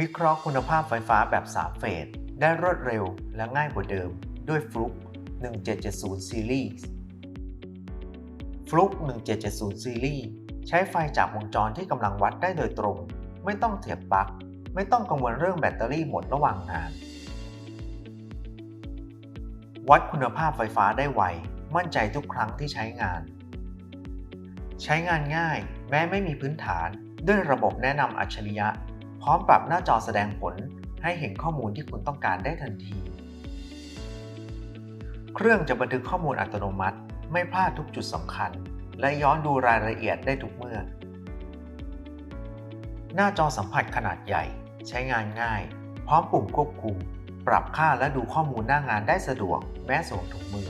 วิเคราะห์คุณภาพไฟฟ้าแบบ 3 เฟส ได้รวดเร็วและง่ายกว่าเดิม ด้วยฟลุก1770ซีรีส์ฟลุก1770ซีรีส์ใช้ไฟจากวงจรที่กำลังวัดได้โดยตรง ไม่ต้องเสียบปลั๊ก ไม่ต้องกังวลเรื่องแบตเตอรี่หมดระหว่างงาน วัดคุณภาพไฟฟ้าได้ไว มั่นใจทุกครั้งที่ใช้งาน ใช้งานง่าย แม้ไม่มีพื้นฐาน ด้วยระบบแนะนำอัจฉริยะ พร้อมปรับหน้าจอแสดงผลให้เห็นข้อมูลที่คุณต้องการได้ทันที เครื่องจะบันทึกข้อมูลอัตโนมัติ ไม่พลาดทุกจุดสำคัญ และย้อนดูรายละเอียดได้ทุกเมื่อ หน้าจอสัมผัสขนาดใหญ่ ใช้งานง่าย พร้อมปุ่มควบคุม ปรับค่าและดูข้อมูลหน้างานได้สะดวก แม้สวมถุงมือ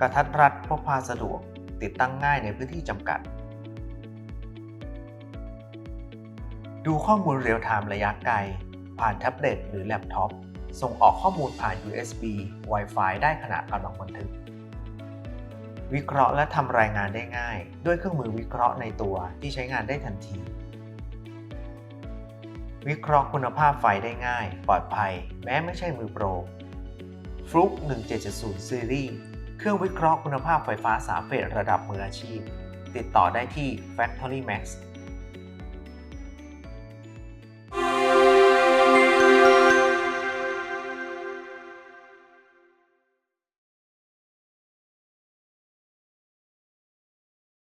กระทัดรัดพกพาสะดวก ติดตั้งง่ายในพื้นที่จำกัด ดูข้อมูลเรียลไทม์ระยะไกล ผ่านแท็บเล็ตหรือแล็ปท็อป ส่งออกข้อมูลผ่าน USB Wi-Fi ได้ขณะกำลังบันทึก วิเคราะห์และทำรายงานได้ง่าย ด้วยเครื่องมือวิเคราะห์ในตัวที่ใช้งานได้ทันที วิเคราะห์คุณภาพไฟได้ง่าย ปลอดภัย แม้ไม่ใช่มือโปรฟลุก1770ซีรีส์เครื่องวิเคราะห์คุณภาพไฟฟ้า3เฟสระดับมืออาชีพ ติดต่อได้ที่ Factory Max